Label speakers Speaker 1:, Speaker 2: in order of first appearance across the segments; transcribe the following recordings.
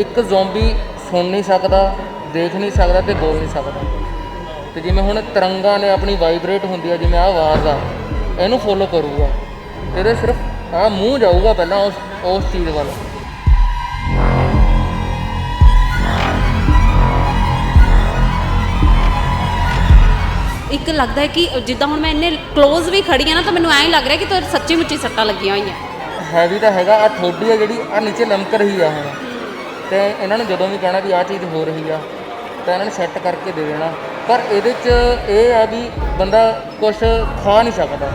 Speaker 1: ਇੱਕ ਜ਼ੋਂਬੀ ਸੁਣ ਨਹੀਂ ਸਕਦਾ ਦੇਖ ਨਹੀਂ ਸਕਦਾ ਤੇ ਬੋਲ ਨਹੀਂ ਸਕਦਾ। ਤੇ ਜਿਵੇਂ ਹੁਣ ਤਰੰਗਾ ਨੇ ਆਪਣੀ ਵਾਈਬ੍ਰੇਟ ਹੁੰਦੀ ਆ ਜਿਵੇਂ ਆਹ ਆਵਾਜ਼ ਆ ਇਹਨੂੰ ਫੋਲੋ ਕਰੂਗਾ। ਤੇ ਇਹਦੇ ਸਿਰਫ ਆ ਮੂੰਹ ਜਾਊਗਾ ਪਹਿਲਾਂ ਉਸ ਉਸ ਚੀਜ਼ ਵੱਲ।
Speaker 2: ਇੱਕ ਲੱਗਦਾ ਹੈ ਕਿ ਜਿੱਦਾਂ ਹੁਣ ਮੈਂ ਇੰਨੇ ক্লোਜ਼ ਵੀ ਖੜੀ ਆ ਨਾ ਤਾਂ ਮੈਨੂੰ ਐਂ ਲੱਗ ਰਿਹਾ ਕਿ ਤੋ ਸੱਚੀ ਮੁੱਚੀ ਸੱਟਾਂ ਲੱਗੀਆਂ ਹੋਈਆਂ।
Speaker 1: ਹੈਵੀ ਤਾਂ ਹੈਗਾ ਆ ਥੋੜੀ ਆ ਜਿਹੜੀ ਆ ਨੀਚੇ ਲਮਕ ਰਹੀ ਆ ਹੁਣ। ਤੇ ਇਹਨਾਂ ਨੇ ਜਦੋਂ ਵੀ ਕਹਿਣਾ ਵੀ ਆਹ ਚੀਜ਼ ਹੋ ਰਹੀ ਆ, ਤਾਂ ਇਹਨਾਂ ਨੇ ਸੈੱਟ ਕਰਕੇ ਦੇ ਦੇਣਾ। ਪਰ ਇਹਦੇ 'ਚ ਇਹ ਆ ਵੀ ਬੰਦਾ ਕੁਝ ਖਾ ਨਹੀਂ ਸਕਦਾ।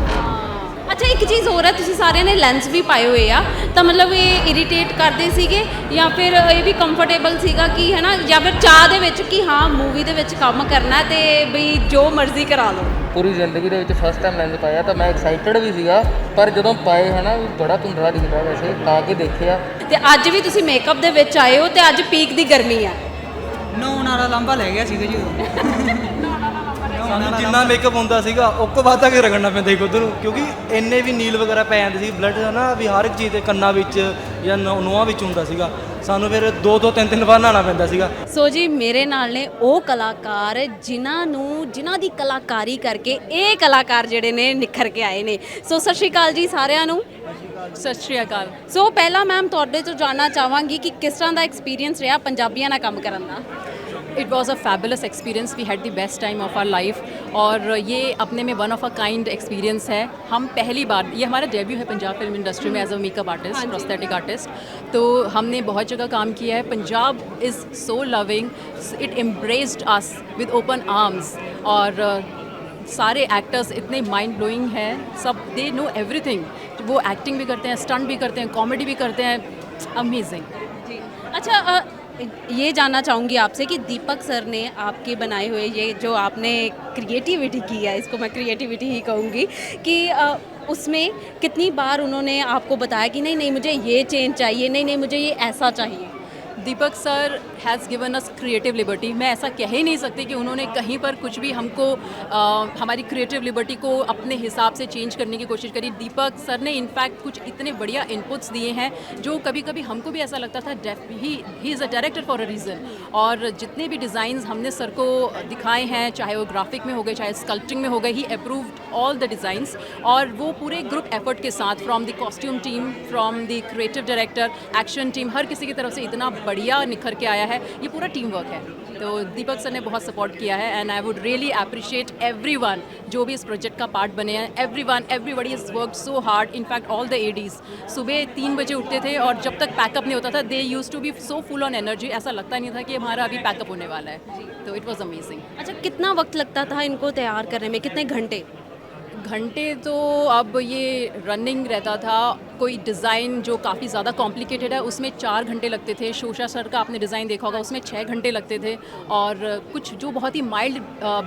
Speaker 2: ਅੱਛਾ, ਇੱਕ ਚੀਜ਼ ਹੋਰ ਹੈ ਤੁਸੀਂ ਸਾਰਿਆਂ ਨੇ ਲੈਂਸ ਵੀ ਪਾਏ ਹੋਏ ਆ। ਤਾਂ ਮਤਲਬ ਇਹ ਇਰੀਟੇਟ ਕਰਦੇ ਸੀਗੇ ਜਾਂ ਫਿਰ ਇਹ ਵੀ ਕੰਫਰਟੇਬਲ ਸੀਗਾ ਕਿ ਹੈ ਨਾ ਜਾਂ ਫਿਰ ਚਾਹ ਦੇ ਵਿੱਚ ਕਿ ਹਾਂ ਮੂਵੀ ਦੇ ਵਿੱਚ ਕੰਮ ਕਰਨਾ ਤੇ ਬਈ ਜੋ ਮਰਜ਼ੀ ਕਰਾ ਲਓ।
Speaker 1: ਪੂਰੀ ਜ਼ਿੰਦਗੀ ਦੇ ਵਿੱਚ ਫਸਟ ਟਾਈਮ ਲੈਂਸ ਪਾਇਆ ਤਾਂ ਮੈਂ ਐਕਸਾਈਟਡ ਵੀ ਸੀਗਾ ਪਰ ਜਦੋਂ ਪਾਏ ਹਨਾ ਵੀ ਬੜਾ ਧੁੰਦਲਾ ਦਿਖਦਾ ਵੈਸੇ ਤਾਂ ਕੇ ਦੇਖਿਆ
Speaker 2: ਤੇ ਅੱਜ ਵੀ ਤੁਸੀਂ ਮੇਕਅਪ ਦੇ ਵਿੱਚ ਆਏ ਹੋ ਤੇ ਅੱਜ ਪੀਕ ਦੀ ਗਰਮੀ ਆ
Speaker 3: ਨਹਾਉਣ ਵਾਲਾ ਲਾਂਬਾ ਲੈ ਗਿਆ ਸੀਗਾ ਜੀ ਉਦੋਂ।
Speaker 4: ਸਾਨੂੰ ਜਿੰਨਾ ਮੇਕਅਪ ਹੁੰਦਾ ਸੀਗਾ ਉਹ ਤੋਂ ਬਾਅਦ ਤੱਕ ਰਗੜਨਾ ਪੈਂਦਾ ਸੀ ਖੁਦ ਨੂੰ ਕਿਉਂਕਿ ਇੰਨੇ ਵੀ ਨੀਲ ਵਗੈਰਾ ਪੈ ਜਾਂਦੇ ਸੀ ਬਲੱਡ ਨਾ ਵੀ ਹਰ ਇੱਕ ਚੀਜ਼ ਦੇ ਕੰਨਾਂ ਵਿੱਚ ਜਾਂ ਨੋਹਾਂ ਵਿੱਚ ਹੁੰਦਾ ਸੀਗਾ। ਸਾਨੂੰ ਫਿਰ ਦੋ ਦੋ ਤਿੰਨ ਤਿੰਨ ਵਾਰ ਨਹਾਉਣਾ ਪੈਂਦਾ ਸੀਗਾ।
Speaker 2: ਸੋ ਜੀ ਮੇਰੇ ਨਾਲ ਨੇ ਉਹ ਕਲਾਕਾਰ ਜਿਨ੍ਹਾਂ ਨੂੰ ਜਿਨ੍ਹਾਂ ਦੀ ਕਲਾਕਾਰੀ ਕਰਕੇ ਇਹ ਕਲਾਕਾਰ ਜਿਹੜੇ ਨੇ ਨਿਖਰ ਕੇ ਆਏ ਨੇ। ਸੋ ਸਤਿ ਸ਼੍ਰੀ ਅਕਾਲ ਜੀ ਸਾਰਿਆਂ ਨੂੰ।
Speaker 5: ਸਤਿ ਸ਼੍ਰੀ ਅਕਾਲ।
Speaker 2: ਸੋ ਪਹਿਲਾਂ ਮੈਮ ਤੁਹਾਡੇ ਤੋਂ ਜਾਨਣਾ ਚਾਹਾਂਗੀ ਕਿ ਕਿਸ ਤਰ੍ਹਾਂ ਦਾ ਐਕਸਪੀਰੀਅੰਸ ਰਿਹਾ ਪੰਜਾਬੀਆਂ ਨਾਲ ਕੰਮ ਕਰਨ ਦਾ?
Speaker 5: It was a fabulous experience we had the best time of our life और ये अपने में one of a kind experience है। हम पहली बार ये हमारा डेब्यू है पंजाब फ़िल्म इंडस्ट्री में as a makeup artist prosthetic artist तो हमने बहुत जगह काम किया है। Punjab is so loving it embraced us with open arms और uh, सारे एक्टर्स इतने माइंड ब्लोइंग हैं। सब दे नो एवरीथिंग वो एक्टिंग भी करते हैं स्टंट भी करते हैं कॉमेडी भी करते हैं. अमेजिंग
Speaker 2: अच्छा अ, ये जानना चाहूँगी आपसे कि दीपक सर ने आपके बनाए हुए ये जो आपने क्रिएटिविटी की है इसको मैं क्रिएटिविटी ही कहूँगी कि आ, उसमें कितनी बार उन्होंने आपको बताया कि नहीं नहीं मुझे ये चेंज चाहिए नहीं नहीं मुझे ये ऐसा चाहिए?
Speaker 5: Deepak sir has given us creative liberty मैं ऐसा कह ही नहीं सकती कि उन्होंने कहीं पर कुछ भी हमको अ, हमारी क्रिएटिव लिबर्टी को अपने हिसाब से चेंज करने की कोशिश करी। दीपक सर ने इनफैक्ट कुछ इतने बढ़िया इनपुट्स दिए हैं जो कभी कभी हमको भी ऐसा लगता था def he he is a director for a reason और जितने भी डिज़ाइंस हमने सर को दिखाए हैं चाहे वो ग्राफिक में हो गए चाहे स्कल्पटिंग में हो गए he approved all the designs और वो पूरे ग्रुप एफर्ट के साथ from the costume team from the creative director action team हर किसी की तरफ़ से इतना बढ़िया निखर के आया है। ये पूरा टीम वर्क है। तो दीपक सर ने बहुत सपोर्ट किया है and I would really appreciate everyone जो भी इस प्रोजेक्ट का पार्ट बने हैं। Everyone everybody is work so hard in fact all the ADs सुबह तीन बजे उठते थे और जब तक पैकअप नहीं होता था they used to be so full on energy ऐसा लगता नहीं था कि हमारा अभी पैकअप होने वाला है। तो इट वॉज़ अमेजिंग
Speaker 2: अच्छा कितना वक्त लगता था इनको तैयार करने में? कितने घंटे?
Speaker 5: घंटे तो अब ये रनिंग रहता था। कोई डिज़ाइन जो काफ़ी ज़्यादा कॉम्प्लिकेटेड है, उसमें चार घंटे लगते थे। शोशा सर का आपने डिज़ाइन देखा होगा, उसमें छः घंटे लगते थे। और कुछ जो बहुत ही माइल्ड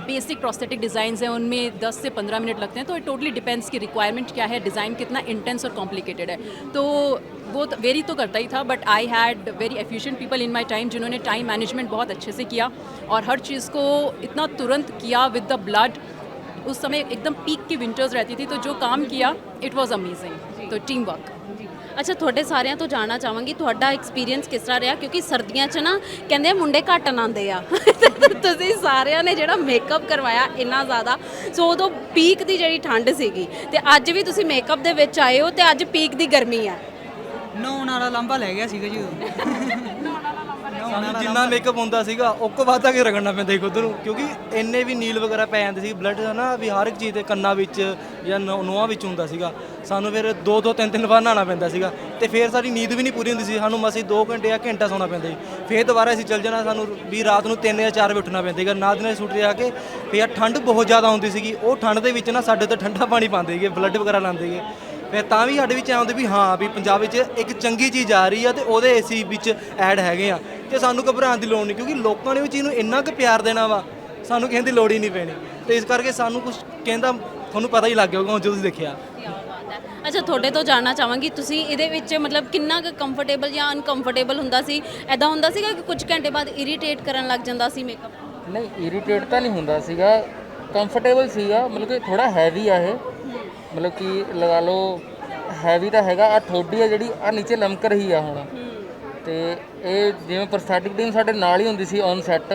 Speaker 5: बेसिक प्रोस्थेटिक डिज़ाइंस हैं, उनमें 10 से 15 मिनट लगते हैं। तो इट टोटली डिपेंड्स कि रिक्वायरमेंट क्या है डिज़ाइन कितना इंटेंस और कॉम्प्लिकेटेड है। तो वो तो वेरी तो करता ही था but I had very efficient people in my time जिन्होंने टाइम मैनेजमेंट बहुत अच्छे से किया। और हर चीज़ को इतना तुरंत किया विद द ब्लड उस समय एकदम पीक की विंटर्स रहती थी तो जो काम किया इट वॉज अमेजिंग तो टीम वर्क
Speaker 2: ਅੱਛਾ ਤੁਹਾਡੇ ਸਾਰਿਆਂ ਤੋਂ ਜਾਣਨਾ ਚਾਹਾਂਗੀ ਤੁਹਾਡਾ ਐਕਸਪੀਰੀਅੰਸ ਕਿਸ ਤਰ੍ਹਾਂ ਰਿਹਾ ਕਿਉਂਕਿ ਸਰਦੀਆਂ 'ਚ ਨਾ ਕਹਿੰਦੇ ਆ ਮੁੰਡੇ ਘੱਟ ਆਉਂਦੇ ਆ ਤੁਸੀਂ ਸਾਰਿਆਂ ਨੇ ਜਿਹੜਾ ਮੇਕਅਪ ਕਰਵਾਇਆ ਇੰਨਾ ਜ਼ਿਆਦਾ ਸੋ ਉਦੋਂ ਪੀਕ ਦੀ ਜਿਹੜੀ ਠੰਡ ਸੀਗੀ ਤੇ ਅੱਜ ਵੀ ਤੁਸੀਂ ਮੇਕਅਪ ਦੇ ਵਿੱਚ ਆਏ ਹੋ ਤੇ ਅੱਜ ਪੀਕ ਦੀ ਗਰਮੀ ਆ
Speaker 3: ਨਹਾਉਣ ਵਾਲਾ ਲਾਂਬਾ ਲੈ ਗਿਆ ਸੀਗਾ ਜੀ ਉਦੋਂ।
Speaker 4: ਸਾਨੂੰ ਜਿੰਨਾ ਮੇਕਅਪ ਹੁੰਦਾ ਸੀਗਾ, ਉਹ ਤੋਂ ਬਾਅਦ ਕੇ ਰਗੜਨਾ ਪੈਂਦਾ ਸੀ ਖੁਦ ਨੂੰ। ਕਿਉਂਕਿ ਇੰਨੇ ਵੀ ਨੀਲ ਵਗੈਰਾ ਪੈ ਜਾਂਦੇ ਸੀ ਬਲੱਡ ਨਾ ਵੀ ਹਰ ਇੱਕ ਚੀਜ਼ ਦੇ ਕੰਨਾਂ ਵਿੱਚ ਜਾਂ ਨੌ- ਨੋਹਾਂ ਵਿੱਚ ਹੁੰਦਾ ਸੀਗਾ। ਸਾਨੂੰ ਫਿਰ ਦੋ ਦੋ ਤਿੰਨ ਤਿੰਨ ਵਾਰ ਨਹਾਉਣਾ ਪੈਂਦਾ ਸੀਗਾ। ਤੇ ਫਿਰ ਸਾਡੀ ਨੀਂਦ ਵੀ ਨਹੀਂ ਪੂਰੀ ਹੁੰਦੀ ਸੀ। ਸਾਨੂੰ ਮਸੀਂ 2 ਘੰਟੇ ਜਾਂ ਘੰਟਾ ਸੌਣਾ ਪੈਂਦਾ ਸੀ। ਫਿਰ ਦੁਬਾਰਾ ਅਸੀਂ ਚੱਲ ਜਾਣਾ, ਸਾਨੂੰ ਵੀ ਰਾਤ ਨੂੰ 3 ਜਾਂ 4 ਵਜੇ ਉੱਠਣਾ ਪੈਂਦਾ ਸੀਗਾ। ਨਾ ਦੀ ਸੁੱਟ ਜਾ ਕੇ, ਫਿਰ ਠੰਡ ਬਹੁਤ ਜ਼ਿਆਦਾ ਹੁੰਦੀ ਸੀਗੀ। ਉਹ ਠੰਡ ਦੇ ਵਿੱਚ ਨਾ ਸਾਡੇ ਤੋਂ ਠੰਡਾ ਪਾਣੀ ਪਾਉਂਦੇ ਸੀਗੇ ਬਲੱਡ ਵਗੈਰਾ ਲਾਉਂਦੇ ਸੀਗੇ। ਫਿਰ ਤਾਂ ਵੀ ਸਾਡੇ ਵਿੱਚ ਆਉਂਦੇ ਵੀ ਹਾਂ ਵੀ ਪੰਜਾਬ ਵਿੱਚ ਇੱਕ ਚੰਗੀ ਚੀਜ਼ ਆ ਰਹੀ ਆ ਤੇ ਉਹਦੇ ਏਸੀ ਵਿੱਚ ਐਡ ਹੈਗੇ ਆ। ਤੇ ਸਾਨੂੰ ਘਬਰਾਉਣ ਦੀ ਲੋੜ ਨਹੀਂ ਕਿਉਂਕਿ ਲੋਕਾਂ ਨੇ ਉਹ ਚੀਜ਼ ਨੂੰ ਇੰਨਾ ਕੁ ਪਿਆਰ ਦੇਣਾ ਵਾ ਸਾਨੂੰ ਕਹਿੰਦੀ ਲੋੜ ਹੀ ਨਹੀਂ ਪੈਣੀ। ਤੇ ਇਸ ਕਰਕੇ ਸਾਨੂੰ ਕੁਝ ਕਹਿੰਦਾ ਤੁਹਾਨੂੰ ਪਤਾ ਹੀ ਲੱਗ ਗਿਆ ਹੋਊਗਾ ਜਦੋਂ ਤੁਸੀਂ ਦੇਖਿਆ।
Speaker 2: ਅੱਛਾ ਤੁਹਾਡੇ ਤੋਂ ਜਾਣਨਾ ਚਾਹਾਂਗੀ ਤੁਸੀਂ ਇਹਦੇ ਵਿੱਚ ਮਤਲਬ ਕਿੰਨਾ ਕੁ ਕੰਫਰਟੇਬਲ ਜਾਂ ਅਨਕੰਫਰਟੇਬਲ ਹੁੰਦਾ ਸੀ? ਐਦਾਂ ਹੁੰਦਾ ਸੀਗਾ ਕਿ ਕੁਝ ਘੰਟੇ ਬਾਅਦ ਇਰੀਟੇਟ ਕਰਨ ਲੱਗ ਜਾਂਦਾ ਸੀ ਮੇਕਅਪ
Speaker 1: ਨਹੀਂ ਇਰੀਟੇਟ ਤਾਂ ਨਹੀਂ ਹੁੰਦਾ ਸੀਗਾ। ਕੰਫਰਟੇਬਲ ਸੀਗਾ ਮਤਲਬ ਕਿ ਥੋੜਾ ਹੈਵੀ ਆ ਇਹ। ਮਤਲਬ ਕਿ ਲਗਾ ਲਓ ਹੈਵੀ ਤਾਂ ਹੈਗਾ ਆ ਥੋੜੀ ਆ ਜਿਹੜੀ ਆ ਨੀਚੇ ਲਮਕ ਰਹੀ ਆ ਹੁਣ। ਤੇ ਇਹ ਜਿਵੇਂ ਪ੍ਰੋਸਥੈਟਿਕ ਟੀਮ ਸਾਡੇ ਨਾਲ ਹੀ ਹੁੰਦੀ ਸੀ ਔਨ ਸੈੱਟ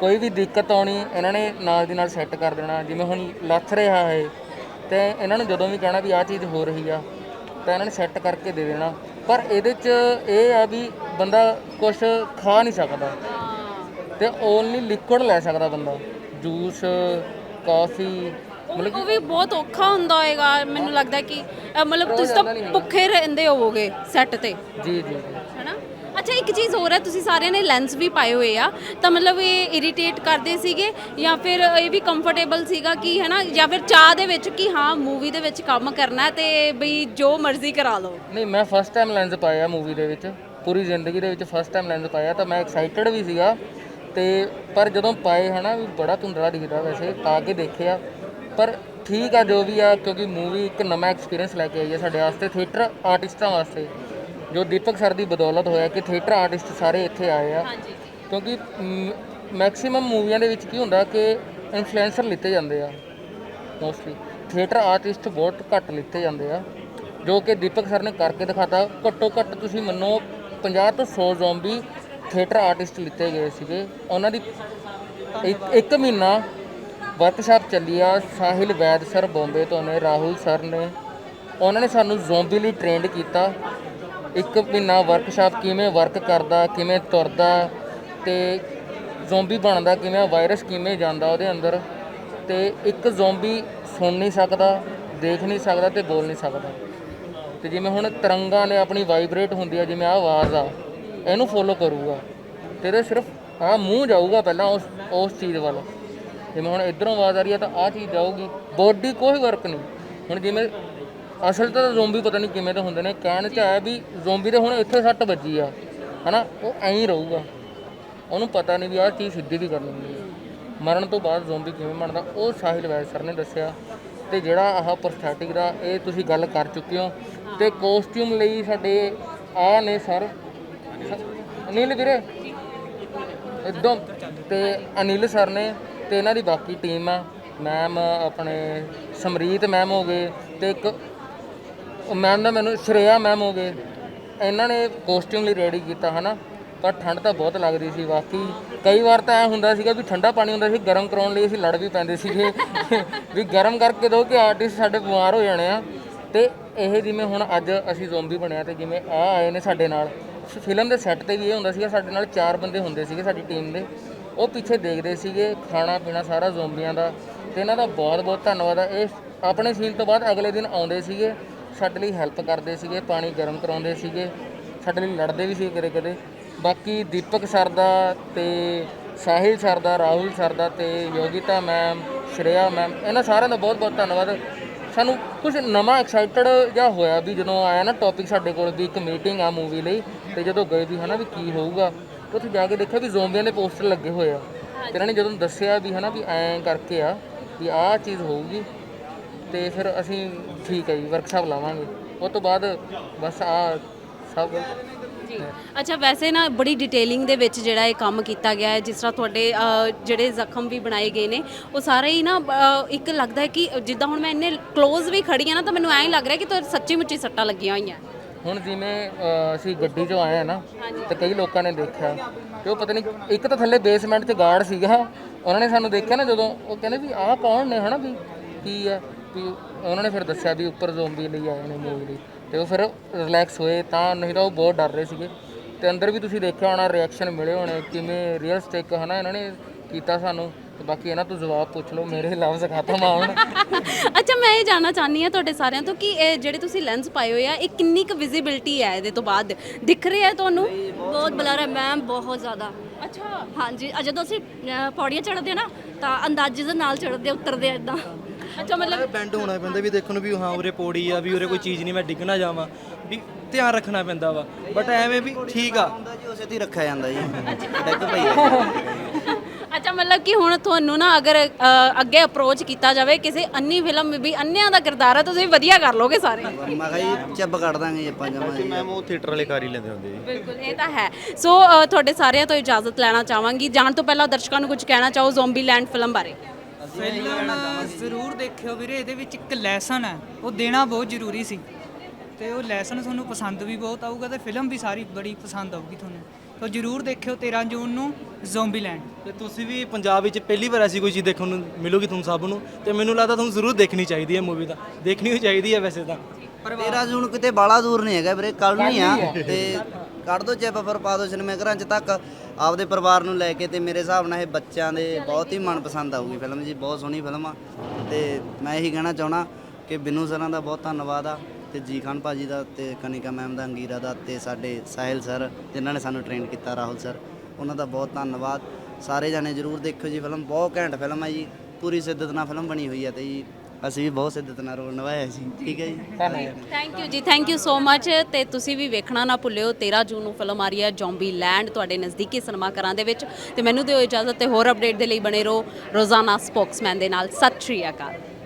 Speaker 1: ਕੋਈ ਵੀ ਦਿੱਕਤ ਆਉਣੀ ਇਹਨਾਂ ਨੇ ਨਾਲ ਦੀ ਨਾਲ ਸੈੱਟ ਕਰ ਦੇਣਾ ਜਿਵੇਂ ਹੁਣ ਲੱਥ ਰਿਹਾ ਹੈ ਤੇ ਇਹਨਾਂ ਨੂੰ ਜਦੋਂ ਵੀ ਕਹਿਣਾ ਵੀ ਆਹ ਚੀਜ਼ ਹੋ ਰਹੀ ਆ ਤਾਂ ਇਹਨਾਂ ਨੇ ਸੈੱਟ ਕਰਕੇ ਦੇ ਦੇਣਾ। ਪਰ ਇਹਦੇ 'ਚ ਇਹ ਆ ਵੀ ਬੰਦਾ ਕੁਝ ਖਾ ਨਹੀਂ ਸਕਦਾ ਤੇ ਓਨਲੀ ਲਿਕੁਇਡ ਲੈ ਸਕਦਾ ਬੰਦਾ ਜੂਸ ਕਾਫੀ ਮਤਲਬ
Speaker 2: ਉਹ ਵੀ ਬਹੁਤ ਔਖਾ ਹੁੰਦਾ ਹੋਏਗਾ ਮੈਨੂੰ ਲੱਗਦਾ ਕਿ ਅ, ਮਤਲਬ ਤੁਸੀਂ ਤਾਂ ਭੁੱਖੇ ਰਹਿੰਦੇ ਹੋਵੋਗੇ ਸੈੱਟ ਤੇ।
Speaker 1: ਜੀ ਜੀ ਜੀ।
Speaker 2: ਹੈਨਾ? ਅੱਛਾ, ਇੱਕ ਚੀਜ਼ ਹੋਰ ਹੈ, ਤੁਸੀਂ ਸਾਰਿਆਂ ਨੇ ਲੈਂਸ ਵੀ ਪਾਏ ਹੋਏ ਆ, ਤਾਂ ਮਤਲਬ ਇਹ ਇਰੀਟੇਟ ਕਰਦੇ ਸੀਗੇ ਜਾਂ ਫਿਰ ਇਹ ਵੀ ਕੰਫਰਟੇਬਲ ਸੀਗਾ ਕਿ ਹੈਨਾ, ਜਾਂ ਫਿਰ ਚਾਹ ਦੇ ਵਿੱਚ ਕਿ ਹਾਂ ਮੂਵੀ ਦੇ ਵਿੱਚ ਕੰਮ ਕਰਨਾ ਹੈ ਤੇ ਬਈ ਜੋ ਮਰਜ਼ੀ ਕਰਾ ਲਓ।
Speaker 1: ਨਹੀਂ, ਮੈਂ ਫਸਟ ਟਾਈਮ ਲੈਂਸ ਪਾਇਆ ਮੂਵੀ ਦੇ ਵਿੱਚ, ਪੂਰੀ ਜ਼ਿੰਦਗੀ ਦੇ ਵਿੱਚ ਫਸਟ ਟਾਈਮ ਲੈਂਸ ਪਾਇਆ, ਤਾਂ ਮੈਂ ਐਕਸਾਈਟਡ ਵੀ ਸੀਗਾ, ਤੇ ਪਰ ਜਦੋਂ ਪਾਏ ਹਨਾ, ਵੀ ਬੜਾ ਧੁੰਦਲਾ ਦਿਖਦਾ ਵੈਸੇ, ਪਾ ਕੇ ਦੇਖਿਆ, ਪਰ ਠੀਕ ਆ ਜੋ ਵੀ ਆ, ਕਿਉਂਕਿ ਮੂਵੀ ਇੱਕ ਨਵਾਂ ਐਕਸਪੀਰੀਅੰਸ ਲੈ ਕੇ ਆਈ ਹੈ ਸਾਡੇ ਵਾਸਤੇ ਥੀਏਟਰ ਆਰਟਿਸਟਾਂ ਵਾਸਤੇ। ਜੋ ਦੀਪਕ ਸਰ ਦੀ ਬਦੌਲਤ ਹੋਇਆ ਕਿ ਥੀਏਟਰ ਆਰਟਿਸਟ ਸਾਰੇ ਇੱਥੇ ਆਏ ਆ। ਕਿਉਂਕਿ ਮੈਕਸਿਮਮ ਮੂਵੀਆਂ ਦੇ ਵਿੱਚ ਕੀ ਹੁੰਦਾ ਕਿ ਇਨਫਲੂਐਂਸਰ ਲਿੱਤੇ ਜਾਂਦੇ ਆ ਮੋਸਟਲੀ ਥੀਏਟਰ ਆਰਟਿਸਟ ਬਹੁਤ ਘੱਟ ਲਿੱਤੇ ਜਾਂਦੇ ਆ ਜੋ ਕਿ ਦੀਪਕ ਸਰ ਨੇ ਕਰਕੇ ਦਿਖਾਤਾ। ਘੱਟੋ ਘੱਟ ਤੁਸੀਂ ਮੰਨੋ 50 ਤੋਂ 100 ਜ਼ੋਂਬੀ ਥੀਏਟਰ ਆਰਟਿਸਟ ਲਿੱਤੇ ਗਏ ਸੀਗੇ। ਉਹਨਾਂ ਦੀ ਇੱਕ ਇੱਕ ਮਹੀਨਾ ਵਰਕਸ਼ਾਪ ਚੱਲੀ ਆ ਸਾਹਿਲ ਵੈਦ ਸਰ ਬੰਬੇ ਤੋਂ ਨੇ ਰਾਹੁਲ ਸਰ ਨੇ। ਉਹਨਾਂ ਨੇ ਸਾਨੂੰ ਜ਼ੋਂਬੀ ਲਈ ਟ੍ਰੇਨਡ ਕੀਤਾ। ਇੱਕ ਮਹੀਨਾ ਵਰਕਸ਼ਾਪ ਕਿਵੇਂ ਵਰਕ ਕਰਦਾ, ਕਿਵੇਂ ਤੁਰਦਾ ਤੇ ਜ਼ੋਂਬੀ ਬਣਦਾ ਕਿਵੇਂ ਵਾਇਰਸ ਕਿਵੇਂ ਜਾਂਦਾ ਉਹਦੇ ਅੰਦਰ ਤੇ ਇੱਕ ਜ਼ੋਂਬੀ ਸੁਣ ਨਹੀਂ ਸਕਦਾ, ਦੇਖ ਨਹੀਂ ਸਕਦਾ ਤੇ ਬੋਲ ਨਹੀਂ ਸਕਦਾ। ਤੇ ਜਿਵੇਂ ਹੁਣ ਤਰੰਗਾਂ ਨੇ ਆਪਣੀ ਵਾਈਬ੍ਰੇਟ ਹੁੰਦੀ ਆ, ਜਿਵੇਂ ਆਹ ਆਵਾਜ਼ ਆ, ਇਹਨੂੰ ਫੋਲੋ ਕਰੂਗਾ। ਤੇ ਇਹਦੇ ਸਿਰਫ ਆ ਮੂੰਹ ਜਾਊਗਾ ਪਹਿਲਾਂ ਉਸ ਉਸ ਚੀਜ਼ ਵੱਲ। ਜਿਵੇਂ ਹੁਣ ਇਧਰੋਂ ਆਵਾਜ਼ ਆ ਰਹੀ ਆ ਤਾਂ ਆ ਚੀਜ਼ ਜਾਊਗੀ। ਬੋਡੀ ਕੋਈ ਵਰਕ ਨਹੀਂ। ਹੁਣ ਜਿਵੇਂ ਅਸਲ ਤਾਂ ਜ਼ੋਂਬੀ ਪਤਾ ਨਹੀਂ ਕਿਵੇਂ ਦੇ ਹੁੰਦੇ ਨੇ, ਕਹਿਣ ਚ ਆਇਆ ਵੀ ਜ਼ੋਂਬੀ ਦੇ ਹੁਣ ਇੱਥੇ ਸੱਟ ਵੱਜੀ ਆ, ਹਨਾ? ਉਹ ਐਂ ਹੀ ਰਹੂਗਾ। ਉਹਨੂੰ ਪਤਾ ਨਹੀਂ ਵੀ ਆਹ ਚੀਜ਼ ਸਿੱਧੀ ਵੀ ਕਰਨੀ ਹੁੰਦੀ ਹੈ ਮਰਨ ਤੋਂ ਬਾਅਦ ਜ਼ੋਂਬੀ ਕਿਵੇਂ ਬਣਦਾ? ਉਹ ਸਾਹਿਲ ਵੈਦ ਸਰ ਨੇ ਦੱਸਿਆ ਤੇ ਜਿਹੜਾ ਆਹ ਪ੍ਰੋਸਥੈਟਿਕ ਦਾ ਇਹ ਤੁਸੀਂ ਗੱਲ ਕਰ ਚੁੱਕੇ ਹੋ ਤੇ ਕੋਸਟਿਊਮ ਲਈ ਸਾਡੇ ਆ ਨੇ ਸਰ ਅਨਿਲ ਵੀਰੇ? ਇਦੋਂ ਤੇ ਅਨਿਲ ਸਰ ਨੇ ਤੇ ਇਹਨਾਂ ਦੀ ਬਾਕੀ ਟੀਮ ਆ। ਮੈਮ ਆਪਣੇ ਸਮਰੀਤ ਮੈਮ ਹੋ ਗਏ ਤੇ ਇੱਕ ਮੈਮ ਦਾ ਮੈਨੂੰ ਸ਼੍ਰੇਆ ਮੈਮ ਹੋ ਗਏ। ਇਹਨਾਂ ਨੇ ਕੋਸਟਿਊਮ ਲਈ ਰੈਡੀ ਕੀਤਾ, ਹਨਾ। ਪਰ ਠੰਡ ਤਾਂ ਬਹੁਤ ਲੱਗਦੀ ਸੀ, ਵਾਕਈ। ਕਈ ਵਾਰ ਤਾਂ ਐ ਹੁੰਦਾ ਸੀਗਾ ਵੀ ਠੰਡਾ ਪਾਣੀ ਹੁੰਦਾ ਸੀ, ਗਰਮ ਕਰਾਉਣ ਲਈ ਅਸੀਂ ਲੜ ਵੀ ਪੈਂਦੇ ਸੀਗੇ। ਵੀ ਗਰਮ ਕਰਕੇ ਦੋ ਕਿ ਆਰਟਿਸਟ ਸਾਡੇ ਬਿਮਾਰ ਹੋ ਜਾਣੇ ਆ। ਤੇ ਇਹ ਜਿਵੇਂ ਹੁਣ ਅੱਜ ਅਸੀਂ ਜ਼ੋਂਬੀ ਬਣਿਆ ਤੇ ਜਿਵੇਂ ਆ ਆਏ ਨੇ ਸਾਡੇ ਨਾਲ। ਫਿਲਮ ਦੇ ਸੈੱਟ ਤੇ ਵੀ ਇਹ ਹੁੰਦਾ ਸੀਗਾ, ਸਾਡੇ ਨਾਲ ਚਾਰ ਬੰਦੇ ਹੁੰਦੇ ਸੀਗੇ ਸਾਡੀ ਟੀਮ ਦੇ। ਉਹ ਪਿੱਛੇ ਦੇਖਦੇ ਸੀਗੇ, ਖਾਣਾ ਪੀਣਾ ਸਾਰਾ ਜ਼ੋਂਬੀਆਂ ਦਾ। ਤੇ ਇਹਨਾਂ ਦਾ ਬਹੁਤ ਬਹੁਤ ਧੰਨਵਾਦ ਆ। ਇਹ ਆਪਣੇ ਸੀਨ ਤੋਂ ਬਾਅਦ ਅਗਲੇ ਦਿਨ ਆਉਂਦੇ ਸੀਗੇ। ਸਾਡੇ ਲਈ ਹੈਲਪ ਕਰਦੇ ਸੀਗੇ, ਪਾਣੀ ਗਰਮ ਕਰਾਉਂਦੇ ਸੀਗੇ, ਸਾਡੇ ਲਈ ਲੜਦੇ ਵੀ ਸੀ ਕਦੇ ਕਦੇ। ਬਾਕੀ ਦੀਪਕ ਸਰ ਦਾ ਤੇ ਸਾਹਿਲ ਸਰ ਦਾ ਰਾਹੁਲ ਸਰ ਦਾ ਤੇ ਯੋਗਿਤਾ ਮੈਮ ਸ਼੍ਰੇਆ ਮੈਮ ਇਹਨਾਂ ਸਾਰਿਆਂ ਦਾ ਬਹੁਤ ਬਹੁਤ ਧੰਨਵਾਦ। ਸਾਨੂੰ ਕੁਝ ਨਵਾਂ ਐਕਸਾਈਟਡ ਜਿਹਾ ਹੋਇਆ ਵੀ ਜਦੋਂ ਆਇਆ ਨਾ ਟੌਪਿਕ ਸਾਡੇ ਕੋਲ ਵੀ ਇੱਕ ਮੀਟਿੰਗ ਆ ਮੂਵੀ ਲਈ, ਤੇ ਜਦੋਂ ਗਏ ਵੀ ਹਨਾ ਵੀ ਕੀ ਹੋਊਗਾ ਉੱਥੇ ਜਾ ਕੇ ਦੇਖਿਆ ਵੀ ਜ਼ੋਂਬੀਆਂ ਦੇ ਪੋਸਟਰ ਲੱਗੇ ਹੋਏ ਆ। ਤੇ ਇਹਨਾਂ ਨੇ ਜਦੋਂ ਦੱਸਿਆ ਵੀ ਹਨਾ ਵੀ ਐਂ ਕਰਕੇ ਆ, ਵੀ ਆਹ ਚੀਜ਼ ਹੋਊਗੀ ਤੇ ਫਿਰ ਅਸੀਂ ਠੀਕ ਹੈ ਜੀ ਵਰਕਸ਼ਾਪ ਲਾਵਾਂਗੇ। ਉਸ ਤੋਂ ਬਾਅਦ ਬਸ ਆ ਸਭ।
Speaker 2: ਜੀ। ਅੱਛਾ ਵੈਸੇ ਨਾ ਬੜੀ ਡਿਟੇਲਿੰਗ ਦੇ ਵਿੱਚ ਜਿਹੜਾ ਇਹ ਕੰਮ ਕੀਤਾ ਗਿਆ ਹੈ ਜਿਸ ਤਰ੍ਹਾਂ ਤੁਹਾਡੇ ਅ, ਜਿਹੜੇ ਜ਼ਖਮ ਵੀ ਬਣਾਏ ਗਏ ਨੇ ਉਹ ਸਾਰੇ ਹੀ ਨਾ ਅ, ਇੱਕ ਲੱਗਦਾ ਹੈ ਕਿ ਜਿੱਦਾਂ ਹੁਣ ਮੈਂ ਇੰਨੇ ক্লোਜ਼ ਵੀ ਖੜੀ ਆ ਨਾ ਤਾਂ ਮੈਨੂੰ ਐਂ ਲੱਗ ਰਿਹਾ ਕਿ ਤੁਹਾਨੂੰ ਸੱਚੀ ਮੁੱਚੀ ਸੱਟਾਂ ਲੱਗੀਆਂ ਹੋਈਆਂ।
Speaker 1: ਹੁਣ ਜਿਵੇਂ ਅ, ਅਸੀਂ ਗੱਡੀ 'ਚੋਂ ਆਏ ਆ ਨਾ ਤੇ ਕਈ ਲੋਕਾਂ ਨੇ ਦੇਖਿਆ ਕਿ ਉਹ ਪਤਾ ਨਹੀਂ ਇੱਕ ਤਾਂ ਥੱਲੇ ਬੇਸਮੈਂਟ 'ਚ ਗਾਰਡ ਸੀਗਾ ਉਹਨਾਂ ਨੇ ਸਾਨੂੰ ਦੇਖਿਆ ਨਾ ਜਦੋਂ ਉਹ ਕਹਿੰਦੇ ਵੀ ਆਹ ਕੌਣ ਨੇ ਹਨਾ ਵੀ ਕੀ ਆ ਵੀ ਉਹਨਾਂ ਨੇ ਫਿਰ ਦੱਸਿਆ ਵੀ ਉੱਪਰ ਜ਼ੋਂਬੀ ਲਈ ਆਏ ਨੇ ਮੂਵੀ ਲਈ। ਤੇ ਉਹ ਫਿਰ ਰਿਲੈਕਸ ਹੋਏ ਤਾਂ ਨਹੀਂ ਤਾਂ ਉਹ ਬਹੁਤ ਡਰ ਰਹੇ ਸੀਗੇ। ਤੇ ਅੰਦਰ ਵੀ ਤੁਸੀਂ ਦੇਖਿਆ ਹੋਣਾ ਰਿਐਕਸ਼ਨ ਮਿਲੇ ਹੋਣੇ ਕਿਵੇਂ ਰੀਅਲ ਸਟਿਕ ਹਨਾ ਇਹਨਾਂ ਨੇ ਕੀਤਾ ਸਾਨੂੰ। ਤੇ ਬਾਕੀ ਇਹਨਾਂ ਤੋਂ ਜਵਾਬ ਪੁੱਛ ਲਓ ਮੇਰੇ ਲਫ਼ਜ਼ ਖਤਮ ਆਉਣ।
Speaker 2: ਅੱਛਾ ਮੈਂ ਇਹ ਜਾਣਨਾ ਚਾਹਨੀ ਆ ਤੁਹਾਡੇ ਸਾਰਿਆਂ ਤੋਂ ਕਿ ਇਹ ਜਿਹੜੇ ਤੁਸੀਂ ਲੈਂਸ ਪਾਏ ਹੋਏ ਆ ਇਹ ਕਿੰਨੀ ਕੁ ਵਿਜ਼ਿਬਿਲਟੀ ਹੈ ਇਹਦੇ ਤੋਂ ਬਾਅਦ? ਦਿਖ ਰਿਹਾ ਹੈ ਤੁਹਾਨੂੰ?
Speaker 6: ਬਹੁਤ ਬਲਰ ਹੈ ਮੈਮ ਬਹੁਤ ਜ਼ਿਆਦਾ।
Speaker 2: ਅੱਛਾ।
Speaker 6: ਹਾਂਜੀ ਅ ਜਦੋਂ ਅਸੀਂ ਅ, ਪੌੜੀਆਂ ਚੜ੍ਹਦੇ ਨਾ ਤਾਂ ਅੰਦਾਜ਼ੇ ਦੇ ਨਾਲ ਚੜ੍ਹਦੇ ਉਤਰਦੇ ਆ ਇਦਾਂ
Speaker 2: ਅੱਛਾ ਮਤਲਬ
Speaker 4: ਬੈਂਡ ਹੋਣਾ ਪੈਂਦਾ ਵੀ ਦੇਖਣ ਨੂੰ ਵੀ ਹਾਂ ਉਰੇ ਪੌੜੀ ਆ ਵੀ ਉਰੇ ਕੋਈ ਚੀਜ਼ ਨਹੀਂ ਮੈਂ ਡਿੱਗ ਨਾ ਜਾਵਾਂ। ਵੀ ਧਿਆਨ ਰੱਖਣਾ ਪੈਂਦਾ ਵਾ। ਬਟ ਐਵੇਂ ਵੀ ਠੀਕ ਆ।
Speaker 7: ਹੁੰਦਾ ਜੀ ਉਸੇ ਤੇ ਹੀ ਰੱਖਿਆ ਜਾਂਦਾ ਜੀ। ਡੈਕ ਪਈ
Speaker 2: ਅੱਛਾ ਮਤਲਬ ਕਿ ਹੁਣ ਤੁਹਾਨੂੰ ਨਾ ਅਗਰ ਅ, ਅੱਗੇ ਅਪਰੋਚ ਕੀਤਾ ਜਾਵੇ ਕਿਸੇ ਅੰਨੀ ਫਿਲਮ ਵੀ ਅੰਨਿਆਂ ਦਾ ਕਿਰਦਾਰ ਹੈ ਤੁਸੀਂ ਵਧੀਆ ਕਰ ਲੋਗੇ ਸਾਰੇ।
Speaker 7: ਮੈਂ ਕਿਹਾ ਜੀ ਚੱਬ ਕੱਢ ਦਾਂਗੇ ਜੀ ਆਪਾਂ ਜਮਾ ਜੀ।
Speaker 8: ਮੈਮ ਉਹ ਥੀਏਟਰ ਵਾਲੇ ਕਰ ਹੀ ਲੈਂਦੇ ਹੁੰਦੇ ਜੀ।
Speaker 2: ਬਿਲਕੁਲ ਇਹ ਤਾਂ ਹੈ। ਸੋ ਅ, ਤੁਹਾਡੇ ਸਾਰਿਆਂ ਤੋਂ ਇਜਾਜ਼ਤ ਲੈਣਾ ਚਾਹਾਂਗੀ। ਜਾਣ ਤੋਂ ਪਹਿਲਾਂ ਦਰਸ਼ਕਾਂ ਨੂੰ ਕੁਝ ਕਹਿਣਾ ਚਾਹੋ ਜ਼ੋਂਬੀ ਲੈਂਡ ਫਿਲਮ ਬਾਰੇ?
Speaker 3: ਫਿਲਮ ਜ਼ਰੂਰ ਦੇਖਿਓ ਵੀਰੇ ਇਹਦੇ ਵਿੱਚ ਇੱਕ ਲੈਸਨ ਹੈ। ਉਹ ਦੇਣਾ ਬਹੁਤ ਜ਼ਰੂਰੀ ਸੀ। ਤੇ ਉਹ ਲੈਸਨ ਤੁਹਾਨੂੰ ਪਸੰਦ ਵੀ ਬਹੁਤ ਆਊਗਾ ਤੇ ਫਿਲਮ ਵੀ ਸਾਰੀ ਬੜੀ ਪਸੰਦ ਆਊਗੀ ਤੁਹਾਨੂੰ। ਤਾਂ ਜਰੂਰ ਦੇਖਿਓ 13 ਜੂਨ ਨੂੰ ਜ਼ੋਂਬੀਲੈਂਡ
Speaker 4: ਤੇ ਤੁਸੀਂ ਵੀ ਪੰਜਾਬ ਵਿੱਚ ਪਹਿਲੀ ਵਾਰ ਐਸੀ ਕੋਈ ਚੀਜ਼ ਦੇਖਣ ਨੂੰ ਮਿਲੂਗੀ ਤੁਹਾਨੂੰ ਸਭ ਨੂੰ? ਤੇ ਮੈਨੂੰ ਲੱਗਦਾ ਤੁਹਾਨੂੰ ਜ਼ਰੂਰ ਦੇਖਣੀ ਚਾਹੀਦੀ ਹੈ ਮੂਵੀ ਤਾਂ। ਦੇਖਣੀ ਹੀ ਚਾਹੀਦੀ ਹੈ ਵੈਸੇ ਤਾਂ।
Speaker 7: 13 ਜੂਨ ਕਿਤੇ ਬਾਲਾ ਦੂਰ ਨਹੀਂ ਹੈਗਾ ਵੀਰੇ ਕੱਲ ਨਹੀਂ ਆ। ਤੇ ਕੱਢ ਦੋ ਚਿਪ, ਫਿਰ ਪਾ ਦੋ ਸਿਨੇਮੇ ਘਰਾਂ ਚ ਤੱਕ। ਆਪਦੇ ਪਰਿਵਾਰ ਨੂੰ ਲੈ ਕੇ ਤੇ ਮੇਰੇ ਹਿਸਾਬ ਨਾਲ ਇਹ ਬੱਚਿਆਂ ਦੇ ਬਹੁਤ ਹੀ ਮਨਪਸੰਦ ਆਊਗੀ ਫਿਲਮ ਜੀ, ਬਹੁਤ ਸੋਹਣੀ ਫਿਲਮ ਆ। ਤੇ ਮੈਂ ਇਹੀ ਕਹਿਣਾ ਚਾਹਣਾ ਕਿ ਬਿੰਨੂ ਸਰਾਂ ਦਾ ਬਹੁਤ ਧੰਨਵਾਦ ਆ ਤੇ ਜੀ ਖਾਨ ਭਾਜੀ ਦਾ ਤੇ ਕਨਿਕਾ ਮੈਮ ਦਾ, ਅੰਗੀਰਾ ਦਾ ਤੇ ਸਾਡੇ ਸਾਹਿਲ ਸਰ, ਜਿਨ੍ਹਾਂ ਨੇ ਸਾਨੂੰ ਟ੍ਰੇਨ ਕੀਤਾ, ਰਾਹੁਲ ਸਰ, ਉਹਨਾਂ ਦਾ ਬਹੁਤ ਧੰਨਵਾਦ। ਸਾਰੇ ਜਾਣੇ ਜਰੂਰ ਦੇਖਿਓ ਜੀ ਫਿਲਮ, ਬਹੁਤ ਘੈਂਟ ਫਿਲਮ ਆ ਜੀ। ਪੂਰੀ ਸਿੱਧਤ ਨਾਲ ਫਿਲਮ ਬਣੀ ਹੋਈ ਆ ਤੇ ਜੀ। ਅਸੀਂ ਵੀ ਬਹੁਤ ਸਿੱਧਤ ਨਾਲ ਰੋਲ ਨਿਭਾਇਆ ਸੀ। ਠੀਕ ਹੈ ਜੀ?
Speaker 1: ਧੰਨਵਾਦ
Speaker 2: ਥੈਂਕ ਯੂ ਜੀ ਥੈਂਕ ਯੂ ਸੋ ਮੱਚ ਤੇ ਤੁਸੀਂ ਵੀ ਵੇਖਣਾ ਨਾ ਭੁੱਲਿਓ 13 ਜੂਨ ਨੂੰ ਫਿਲਮ ਆ ਰਹੀ ਹੈ ਜੌਂਬੀ ਲੈਂਡ ਤੁਹਾਡੇ ਨਜ਼ਦੀਕੀ ਸਿਨੇਮਾ ਘਰਾਂ ਦੇ ਵਿੱਚ ਤੇ ਮੈਨੂੰ ਦਿਓ ਇਜਾਜ਼ਤ ਤੇ ਹੋਰ ਅਪਡੇਟ ਦੇ ਲਈ ਬਣੇ ਰਹੋ ਰੋਜ਼ਾਨਾ ਸਪੋਕਸਮੈਨ ਦੇ ਨਾਲ। ਸਤਿ ਸ਼੍ਰੀ ਅਕਾਲ।